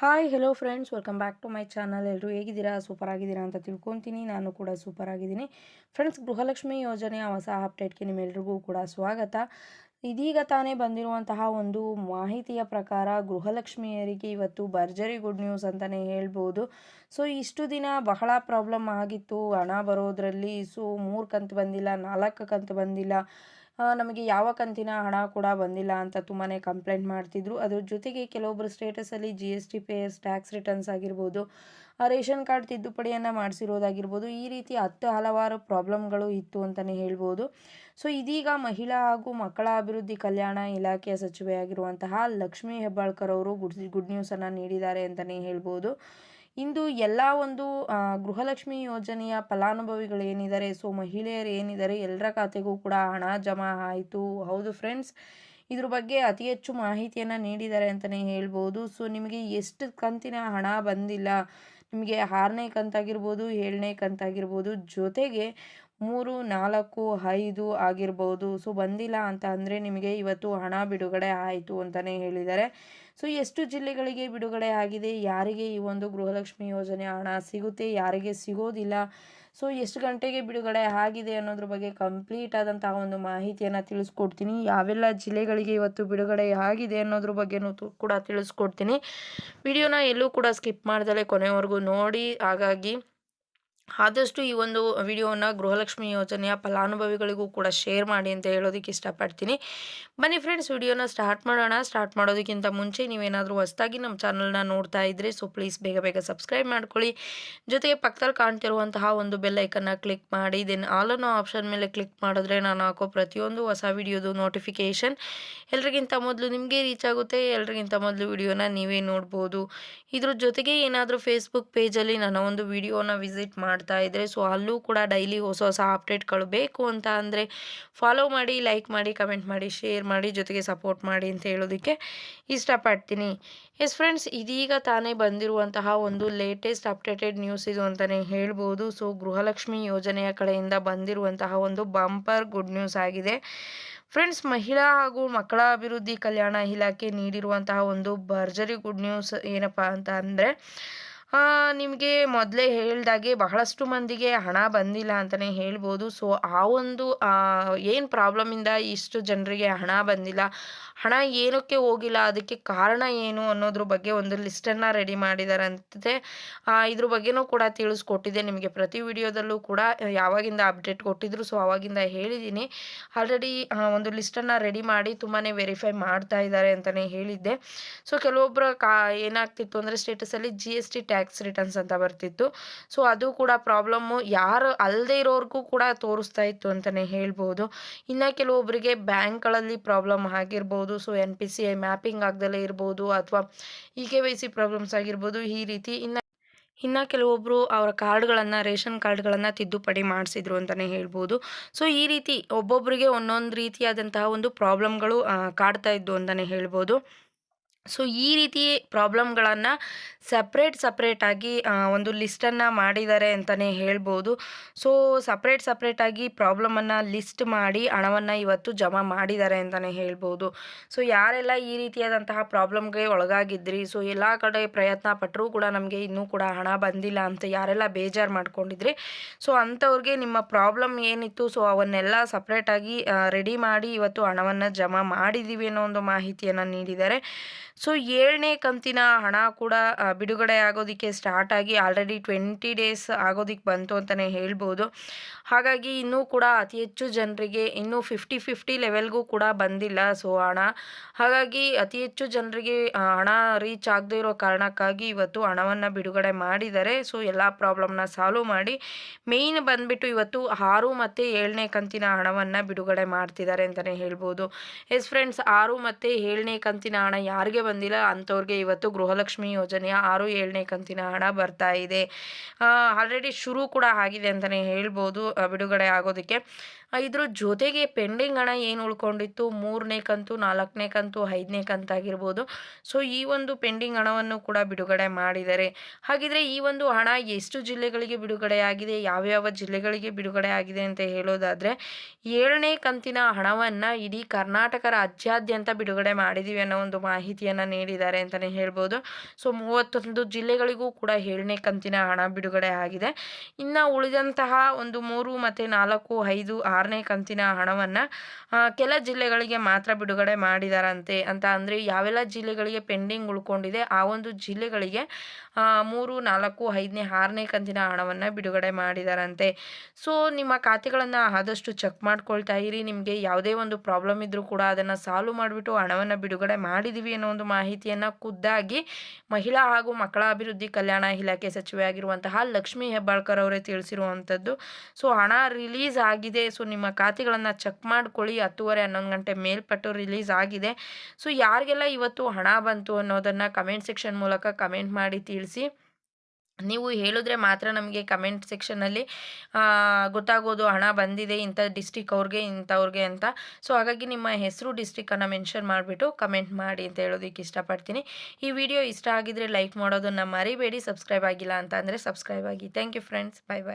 Hi hello friends welcome back to my channel ಎಲ್ಲರೂ ಹೇಗಿದ್ದೀರಾ? Super ಆಗಿದ್ದೀರಾ ಅಂತ ತಿಳ್ಕೊತೀನಿ. ನಾನು ಕೂಡ ಸೂಪರ್ ಆಗಿದ್ದೀನಿ. ಫ್ರೆಂಡ್ಸ್ ಗೃಹಲಕ್ಷ್ಮಿ ಯೋಜನೆಯ ಹೊಸ ಅಪ್ಡೇಟ್ಗೆ ನಿಮ್ಮೆಲ್ರಿಗೂ ಕೂಡ ಸ್ವಾಗತ. ಇದೀಗ ತಾನೇ ಬಂದಿರುವಂತಹ ಒಂದು ಮಾಹಿತಿಯ ಪ್ರಕಾರ ಗೃಹಲಕ್ಷ್ಮಿಯರಿಗೆ ಇವತ್ತು ಭರ್ಜರಿ ಗುಡ್ ನ್ಯೂಸ್ ಅಂತಲೇ ಹೇಳ್ಬೋದು. ಸೊ ಇಷ್ಟು ದಿನ ಬಹಳ ಪ್ರಾಬ್ಲಮ್ ಆಗಿತ್ತು. ಹಣ ಬರೋದರಲ್ಲಿ ಸೊ ಮೂರು ಕಂತು ಬಂದಿಲ್ಲ, ನಾಲ್ಕು ಕಂತು ಬಂದಿಲ್ಲ. ನಮಗೆ ಯಾವ ಕಂತಿನ ಹಣ ಕೂಡ ಬಂದಿಲ್ಲ ಅಂತ ತುಂಬಾ ಕಂಪ್ಲೇಂಟ್ ಮಾಡ್ತಿದ್ರು. ಅದ್ರ ಜೊತೆಗೆ ಕೆಲವೊಬ್ಬರು ಸ್ಟೇಟಸಲ್ಲಿ G S T payers tax returns ಆಗಿರ್ಬೋದು ರೇಷನ್ ಕಾರ್ಡ್ ತಿದ್ದುಪಡಿಯನ್ನು ಮಾಡಿಸಿರೋದಾಗಿರ್ಬೋದು, ಈ ರೀತಿ ಹತ್ತು ಹಲವಾರು ಪ್ರಾಬ್ಲಮ್ಗಳು ಇತ್ತು ಅಂತಲೇ ಹೇಳ್ಬೋದು. ಸೊ ಇದೀಗ ಮಹಿಳಾ ಹಾಗೂ ಮಕ್ಕಳ ಅಭಿವೃದ್ಧಿ ಕಲ್ಯಾಣ ಇಲಾಖೆಯ ಸಚಿವೆಯಾಗಿರುವಂತಹ ಲಕ್ಷ್ಮೀ ಹೆಬ್ಬಾಳ್ಕರ್ ಅವರು ಗುಡ್ ಗುಡ್ ನ್ಯೂಸನ್ನು ನೀಡಿದ್ದಾರೆ ಅಂತಲೇ ಹೇಳ್ಬೋದು. ಇಂದು ಎಲ್ಲ ಒಂದು ಗೃಹಲಕ್ಷ್ಮಿ ಯೋಜನೆಯ ಫಲಾನುಭವಿಗಳು ಏನಿದ್ದಾರೆ, ಸೊ ಮಹಿಳೆಯರು ಏನಿದ್ದಾರೆ, ಎಲ್ಲರ ಖಾತೆಗೂ ಕೂಡ ಹಣ ಜಮಾ ಆಯಿತು. ಹೌದು ಫ್ರೆಂಡ್ಸ್ ಇದ್ರ ಬಗ್ಗೆ ಅತಿ ಹೆಚ್ಚು ಮಾಹಿತಿಯನ್ನು ನೀಡಿದ್ದಾರೆ ಅಂತಲೇ ಹೇಳ್ಬೋದು. ಸೊ ನಿಮಗೆ ಎಷ್ಟು ಕಂತಿನ ಹಣ ಬಂದಿಲ್ಲ, ನಿಮಗೆ ಆರನೇ ಕಂತಾಗಿರ್ಬೋದು, ಏಳನೇ ಕಂತಾಗಿರ್ಬೋದು, ಜೊತೆಗೆ ಮೂರು, ನಾಲ್ಕು, ಐದು ಆಗಿರ್ಬೋದು. ಸೊ, ಬಂದಿಲ್ಲ ಅಂತ ಅಂದರೆ ನಿಮಗೆ ಇವತ್ತು ಹಣ ಬಿಡುಗಡೆ ಆಯಿತು ಅಂತಲೇ ಹೇಳಿದ್ದಾರೆ. ಸೊ, ಎಷ್ಟು ಜಿಲ್ಲೆಗಳಿಗೆ ಬಿಡುಗಡೆ ಆಗಿದೆ? ಯಾರಿಗೆ ಈ ಒಂದು ಗೃಹಲಕ್ಷ್ಮಿ ಯೋಜನೆ ಹಣ ಸಿಗುತ್ತೆ? ಯಾರಿಗೆ ಸಿಗೋದಿಲ್ಲ? ಸೊ, ಎಷ್ಟು ಗಂಟೆಗೆ ಬಿಡುಗಡೆ ಆಗಿದೆ ಅನ್ನೋದ್ರ ಬಗ್ಗೆ ಕಂಪ್ಲೀಟ್ ಆದಂತಹ ಒಂದು ಮಾಹಿತಿಯನ್ನು ತಿಳಿಸ್ಕೊಡ್ತೀನಿ. ಯಾವೆಲ್ಲ ಜಿಲ್ಲೆಗಳಿಗೆ ಇವತ್ತು ಬಿಡುಗಡೆ ಆಗಿದೆ ಅನ್ನೋದ್ರ ಬಗ್ಗೆನೂ ಕೂಡ ತಿಳಿಸ್ಕೊಡ್ತೀನಿ. ವಿಡಿಯೋನ ಎಲ್ಲೂ ಕೂಡ ಸ್ಕಿಪ್ ಮಾಡ್ದಲೆ ಕೊನೆವರೆಗೂ ನೋಡಿ. ಹಾಗಾಗಿ ಆದಷ್ಟು ಈ ಒಂದು ವಿಡಿಯೋನ ಗೃಹಲಕ್ಷ್ಮಿ ಯೋಜನೆಯ ಫಲಾನುಭವಿಗಳಿಗೂ ಕೂಡ ಶೇರ್ ಮಾಡಿ ಅಂತ ಹೇಳೋದಕ್ಕೆ ಇಷ್ಟಪಡ್ತೀನಿ. ಬನ್ನಿ ಫ್ರೆಂಡ್ಸ್ ವಿಡಿಯೋನ ಸ್ಟಾರ್ಟ್ ಮಾಡೋಣ. ಸ್ಟಾರ್ಟ್ ಮಾಡೋದಕ್ಕಿಂತ ಮುಂಚೆ ನೀವೇನಾದರೂ ಹೊಸದಾಗಿ ನಮ್ಮ ಚಾನಲ್ನ ನೋಡ್ತಾ ಇದ್ದರೆ ಸೊ ಪ್ಲೀಸ್ ಬೇಗ ಬೇಗ ಸಬ್ಸ್ಕ್ರೈಬ್ ಮಾಡ್ಕೊಳ್ಳಿ. ಜೊತೆಗೆ ಪಕ್ಕದಲ್ಲಿ ಕಾಣ್ತಿರುವಂತಹ ಒಂದು ಬೆಲ್ ಐಕನ್ನ ಕ್ಲಿಕ್ ಮಾಡಿ ದೆನ್ ಆಲ್ ಅನ್ನೋ ಆಪ್ಷನ್ ಮೇಲೆ ಕ್ಲಿಕ್ ಮಾಡಿದ್ರೆ ನಾನು ಹಾಕೋ ಪ್ರತಿಯೊಂದು ಹೊಸ ವಿಡಿಯೋದು ನೋಟಿಫಿಕೇಷನ್ ಎಲ್ರಿಗಿಂತ ಮೊದಲು ನಿಮಗೆ ರೀಚ್ ಆಗುತ್ತೆ. ಎಲ್ರಿಗಿಂತ ಮೊದಲು ವಿಡಿಯೋನ ನೀವೇ ನೋಡ್ಬೋದು. ಇದ್ರ ಜೊತೆಗೆ ಏನಾದರೂ ಫೇಸ್ಬುಕ್ ಪೇಜಲ್ಲಿ ನಾನು ಒಂದು ವಿಡಿಯೋನ ವಿಸಿಟ್ ಮಾಡ್ತಾ ಇದ್ದರೆ ಸೊ ಅಲ್ಲೂ ಕೂಡ ಡೈಲಿ ಹೊಸ ಹೊಸ ಅಪ್ಡೇಟ್ಗಳು ಬೇಕು ಅಂತ ಅಂದರೆ ಫಾಲೋ ಮಾಡಿ ಲೈಕ್ ಮಾಡಿ ಕಮೆಂಟ್ ಮಾಡಿ ಶೇರ್ ಮಾಡಿ, ಜೊತೆಗೆ ಸಪೋರ್ಟ್ ಮಾಡಿ ಅಂತ ಹೇಳೋದಕ್ಕೆ ಇಷ್ಟಪಡ್ತೀನಿ. ಎಸ್ ಫ್ರೆಂಡ್ಸ್ ಇದೀಗ ತಾನೇ ಬಂದಿರುವಂತಹ ಒಂದು ಲೇಟೆಸ್ಟ್ ಅಪ್ಡೇಟೆಡ್ ನ್ಯೂಸ್ ಇದು ಅಂತಲೇ ಹೇಳ್ಬೋದು. ಸೊ ಗೃಹಲಕ್ಷ್ಮಿ ಯೋಜನೆಯ ಕಡೆಯಿಂದ ಬಂದಿರುವಂತಹ ಒಂದು ಬಂಪರ್ ಗುಡ್ ನ್ಯೂಸ್ ಆಗಿದೆ. ಫ್ರೆಂಡ್ಸ್ ಮಹಿಳಾ ಹಾಗೂ ಮಕ್ಕಳ ಅಭಿವೃದ್ಧಿ ಕಲ್ಯಾಣ ಇಲಾಖೆ ನೀಡಿರುವಂತಹ ಒಂದು ಭರ್ಜರಿ ಗುಡ್ ನ್ಯೂಸ್ ಏನಪ್ಪ ಅಂತ ಅಂದರೆ ನಿಮಗೆ ಮೊದಲೇ ಹೇಳಿದಾಗೆ ಬಹಳಷ್ಟು ಮಂದಿಗೆ ಹಣ ಬಂದಿಲ್ಲ ಅಂತಲೇ ಹೇಳ್ಬೋದು. ಸೊ ಆ ಒಂದು ಏನು ಪ್ರಾಬ್ಲಮಿಂದ ಇಷ್ಟು ಜನರಿಗೆ ಹಣ ಬಂದಿಲ್ಲ? ಹಣ ಏನಕ್ಕೆ ಹೋಗಿಲ್ಲ? ಅದಕ್ಕೆ ಕಾರಣ ಏನು ಅನ್ನೋದ್ರ ಬಗ್ಗೆ ಒಂದು ಲಿಸ್ಟನ್ನು ರೆಡಿ ಮಾಡಿದಾರಂತೆ. ಇದ್ರ ಬಗ್ಗೆನೂ ಕೂಡ ತಿಳಿಸ್ಕೊಟ್ಟಿದೆ ನಿಮಗೆ. ಪ್ರತಿ ವಿಡಿಯೋದಲ್ಲೂ ಕೂಡ ಯಾವಾಗಿಂದ ಅಪ್ಡೇಟ್ ಕೊಟ್ಟಿದ್ರು ಸೊ ಅವಾಗಿಂದ ಹೇಳಿದ್ದೀನಿ ಆಲ್ರೆಡಿ ಒಂದು ಲಿಸ್ಟನ್ನು ರೆಡಿ ಮಾಡಿ ತುಂಬಾ ವೆರಿಫೈ ಮಾಡ್ತಾ ಇದ್ದಾರೆ ಅಂತಲೇ ಹೇಳಿದ್ದೆ. ಸೊ ಕೆಲವೊಬ್ಬರ ಕಾ, ಏನಾಗ್ತಿತ್ತು ಅಂದರೆ ಸ್ಟೇಟಸಲ್ಲಿ ಜಿ ಎಸ್ ಟಿ ರಿಟರ್ನ್ಸ್ ಅಂತ ಬರ್ತಿತ್ತು. ಸೊ ಅದು ಕೂಡ ಪ್ರಾಬ್ಲಮ್ಮು ಯಾರು ಅಲ್ಲದೆ ಇರೋರಿಗೂ ಕೂಡ ತೋರಿಸ್ತಾ ಇತ್ತು ಅಂತಲೇ ಹೇಳ್ಬೋದು. ಇನ್ನು ಕೆಲವೊಬ್ಬರಿಗೆ ಬ್ಯಾಂಕ್ಗಳಲ್ಲಿ ಪ್ರಾಬ್ಲಮ್ ಆಗಿರ್ಬೋದು. So N P C I mapping ಆಗದಲ್ಲೇ ಇರ್ಬೋದು ಅಥವಾ E K Y C problems ಆಗಿರ್ಬೋದು ಈ ರೀತಿ ಇನ್ನು ಇನ್ನು ಕೆಲವೊಬ್ಬರು ಅವರ ಕಾರ್ಡ್ಗಳನ್ನು, ರೇಷನ್ ಕಾರ್ಡ್ಗಳನ್ನು ತಿದ್ದುಪಡಿ ಮಾಡಿಸಿದ್ರು ಅಂತಲೇ ಹೇಳ್ಬೋದು. ಸೊ ಈ ರೀತಿ ಒಬ್ಬೊಬ್ಬರಿಗೆ ಒಂದೊಂದು ರೀತಿಯಾದಂತಹ ಒಂದು ಪ್ರಾಬ್ಲಮ್ಗಳು ಕಾಡ್ತಾ ಇದ್ದು ಅಂತಲೇ ಹೇಳ್ಬೋದು. ಸೊ ಈ ರೀತಿ ಪ್ರಾಬ್ಲಮ್ಗಳನ್ನು ಸಪ್ರೇಟ್ ಸಪ್ರೇಟಾಗಿ ಒಂದು ಲಿಸ್ಟನ್ನು ಮಾಡಿದ್ದಾರೆ ಅಂತಲೇ ಹೇಳ್ಬೋದು. ಸೊ ಸಪ್ರೇಟ್ ಸಪ್ರೇಟಾಗಿ ಪ್ರಾಬ್ಲಮನ್ನು ಲಿಸ್ಟ್ ಮಾಡಿ ಹಣವನ್ನು ಇವತ್ತು ಜಮಾ ಮಾಡಿದ್ದಾರೆ ಅಂತಲೇ ಹೇಳ್ಬೋದು. ಸೊ ಯಾರೆಲ್ಲ ಈ ರೀತಿಯಾದಂತಹ ಪ್ರಾಬ್ಲಮ್ಗೆ ಒಳಗಾಗಿದ್ರಿ? ಸೊ ಎಲ್ಲ ಕಡೆ ಪ್ರಯತ್ನ ಪಟ್ಟರೂ ಕೂಡ ನಮಗೆ ಇನ್ನೂ ಕೂಡ ಹಣ ಬಂದಿಲ್ಲ ಅಂತ ಯಾರೆಲ್ಲ ಬೇಜಾರು ಮಾಡ್ಕೊಂಡಿದ್ರಿ? ಸೊ ಅಂಥವ್ರಿಗೆ ನಿಮ್ಮ ಪ್ರಾಬ್ಲಮ್ ಏನಿತ್ತು? ಸೊ ಅವನ್ನೆಲ್ಲ ಸಪ್ರೇಟಾಗಿ ರೆಡಿ ಮಾಡಿ ಇವತ್ತು ಹಣವನ್ನು ಜಮಾ ಮಾಡಿದ್ದೀವಿ ಅನ್ನೋ ಒಂದು ಮಾಹಿತಿಯನ್ನು ನೀಡಿದ್ದಾರೆ ಸೊ ಏಳನೇ ಕಂತಿನ ಹಣ ಕೂಡ ಬಿಡುಗಡೆ ಆಗೋದಕ್ಕೆ ಸ್ಟಾರ್ಟ್ ಆಗಿ ಆಲ್ರೆಡಿ ಟ್ವೆಂಟಿ ಡೇಸ್ ಆಗೋದಕ್ಕೆ ಬಂತು ಅಂತಲೇ ಹೇಳ್ಬೋದು. ಹಾಗಾಗಿ ಇನ್ನೂ ಕೂಡ ಅತಿ ಹೆಚ್ಚು ಜನರಿಗೆ ಇನ್ನೂ ಫಿಫ್ಟಿ ಫಿಫ್ಟಿ ಲೆವೆಲ್ಗೂ ಕೂಡ ಬಂದಿಲ್ಲ ಸೊ, ಹಣ. ಹಾಗಾಗಿ ಅತಿ ಹೆಚ್ಚು ಜನರಿಗೆ ಹಣ ರೀಚ್ ಆಗದೇ ಇರೋ ಕಾರಣಕ್ಕಾಗಿ ಇವತ್ತು ಹಣವನ್ನು ಬಿಡುಗಡೆ ಮಾಡಿದ್ದಾರೆ. ಸೊ ಎಲ್ಲ ಪ್ರಾಬ್ಲಮ್ನ ಸಾಲ್ವ್ ಮಾಡಿ ಮೇಯ್ನ್ ಬಂದ್ಬಿಟ್ಟು ಇವತ್ತು ಆರು ಮತ್ತು ಏಳನೇ ಕಂತಿನ ಹಣವನ್ನು ಬಿಡುಗಡೆ ಮಾಡ್ತಿದ್ದಾರೆ ಅಂತಲೇ ಹೇಳ್ಬೋದು. ಎಸ್ ಫ್ರೆಂಡ್ಸ್ ಆರು ಮತ್ತು ಏಳನೇ ಕಂತಿನ ಹಣ ಯಾರಿಗೆ ಬಂದಿಲ್ಲ. ಅಂಥವ್ರಿಗೆ ಇವತ್ತು ಗೃಹಲಕ್ಷ್ಮಿ ಯೋಜನೆಯ ಆರು ಏಳನೇ ಕಂತಿನ ಹಣ ಬರ್ತಾ ಇದೆ. ಆಲ್ರೆಡಿ ಶುರು ಕೂಡ ಆಗಿದೆ ಅಂತಲೇ ಹೇಳ್ಬೋದು. ಬಿಡುಗಡೆ ಆಗೋದಕ್ಕೆ. ಇದ್ರ ಜೊತೆಗೆ ಪೆಂಡಿಂಗ್ ಹಣ ಏನು ಉಳ್ಕೊಂಡಿತ್ತು? ಮೂರನೇ ಕಂತು, ನಾಲ್ಕನೇ ಕಂತು, ಐದನೇ ಕಂತಾಗಿರ್ಬೋದು ಸೊ ಈ ಒಂದು ಪೆಂಡಿಂಗ್ ಹಣವನ್ನು ಕೂಡ ಬಿಡುಗಡೆ ಮಾಡಿದ್ದಾರೆ ಹಾಗಿದ್ರೆ ಈ ಒಂದು ಹಣ ಎಷ್ಟು ಜಿಲ್ಲೆಗಳಿಗೆ ಬಿಡುಗಡೆ ಆಗಿದೆ, ಯಾವ್ಯಾವ ಜಿಲ್ಲೆಗಳಿಗೆ ಬಿಡುಗಡೆ ಆಗಿದೆ ಅಂತ ಹೇಳೋದಾದರೆ, ಏಳನೇ ಕಂತಿನ ಹಣವನ್ನು ಇಡೀ ಕರ್ನಾಟಕ ರಾಜ್ಯಾದ್ಯಂತ ಬಿಡುಗಡೆ ಮಾಡಿದ್ದೀವಿ ಅನ್ನೋ ಒಂದು ಮಾಹಿತಿಯನ್ನು ನೀಡಿದ್ದಾರೆ ಅಂತಲೇ ಹೇಳ್ಬೋದು. ಸೊ, ಮೂವತ್ತೊಂದು ಜಿಲ್ಲೆಗಳಿಗೂ ಕೂಡ ಏಳನೇ ಕಂತಿನ ಹಣ ಬಿಡುಗಡೆ ಆಗಿದೆ. ಇನ್ನು ಉಳಿದಂತಹ ಒಂದು ಮೂರು ಮತ್ತು ನಾಲ್ಕು ಐದು ಆರನೇ ಕಂತಿನ ಹಣವನ್ನು ಕೆಲ ಜಿಲ್ಲೆಗಳಿಗೆ ಮಾತ್ರ ಬಿಡುಗಡೆ ಮಾಡಿದಾರಂತೆ ಅಂತ ಅಂದರೆ ಯಾವೆಲ್ಲ ಜಿಲ್ಲೆಗಳಿಗೆ ಪೆಂಡಿಂಗ್ ಉಳ್ಕೊಂಡಿದೆ ಆ ಒಂದು ಜಿಲ್ಲೆಗಳಿಗೆ ಮೂರು, ನಾಲ್ಕು, ಐದನೇ, ಆರನೇ ಕಂತಿನ ಹಣವನ್ನು ಬಿಡುಗಡೆ ಮಾಡಿದಾರಂತೆ. ಸೊ, ನಿಮ್ಮ ಖಾತೆಗಳನ್ನು ಆದಷ್ಟು ಚೆಕ್ ಮಾಡ್ಕೊಳ್ತಾ ಇರಿ. ನಿಮಗೆ ಯಾವುದೇ ಒಂದು ಪ್ರಾಬ್ಲಮ್ ಇದ್ದರೂ ಕೂಡ ಅದನ್ನು ಸಾಲ್ವ್ ಮಾಡಿಬಿಟ್ಟು ಹಣವನ್ನು ಬಿಡುಗಡೆ ಮಾಡಿದ್ದೀವಿ ಅನ್ನೋ ಒಂದು ಮಾಹಿತಿಯನ್ನು ಖುದ್ದಾಗಿ ಮಹಿಳಾ ಹಾಗೂ ಮಕ್ಕಳ ಅಭಿವೃದ್ಧಿ ಕಲ್ಯಾಣ ಇಲಾಖೆ ಸಚಿವೆ ಆಗಿರುವಂತಹ ಲಕ್ಷ್ಮಿ ಹೆಬ್ಬಾಳ್ಕರ್ ಅವರೇ ತಿಳಿಸಿರುವಂಥದ್ದು ಸೊ, ಹಣ ರಿಲೀಸ್ ಆಗಿದೆ. ಸೊ, ನಿಮ್ಮ ಖಾತೆಗಳನ್ನು ಚೆಕ್ ಮಾಡ್ಕೊಳ್ಳಿ. ಹತ್ತುವರೆ ಹನ್ನೊಂದು ಗಂಟೆ ಮೇಲ್ಪಟ್ಟು ರಿಲೀಸ್ ಆಗಿದೆ. ಸೊ, ಯಾರಿಗೆಲ್ಲ ಇವತ್ತು ಹಣ ಬಂತು ಅನ್ನೋದನ್ನು ಕಮೆಂಟ್ ಸೆಕ್ಷನ್ ಮೂಲಕ ಕಮೆಂಟ್ ಮಾಡಿ ತಿಳಿಸಿ. ನೀವು ಹೇಳಿದ್ರೆ ಮಾತ್ರ ನಮಗೆ ಕಮೆಂಟ್ ಸೆಕ್ಷನಲ್ಲಿ ಗೊತ್ತಾಗೋದು ಹಣ ಬಂದಿದೆ ಇಂಥ ಡಿಸ್ಟಿಕ್ ಅವ್ರಿಗೆ, ಇಂಥವ್ರಿಗೆ ಅಂತ. ಸೊ ಹಾಗಾಗಿ ನಿಮ್ಮ ಹೆಸರು ಡಿಸ್ಟಿಕ್ಕನ್ನು ಮೆನ್ಷನ್ ಮಾಡಿಬಿಟ್ಟು ಕಮೆಂಟ್ ಮಾಡಿ ಅಂತ ಹೇಳೋದಕ್ಕೆ ಇಷ್ಟಪಡ್ತೀನಿ. ಈ ವಿಡಿಯೋ ಇಷ್ಟ ಆಗಿದ್ರೆ ಲೈಕ್ ಮಾಡೋದನ್ನು ಮರಿಬೇಡಿ ಸಬ್ಸ್ಕ್ರೈಬ್ ಆಗಿಲ್ಲ ಅಂತ ಅಂದರೆ ಸಬ್ಸ್ಕ್ರೈಬ್ ಆಗಿ. Thank you friends bye bye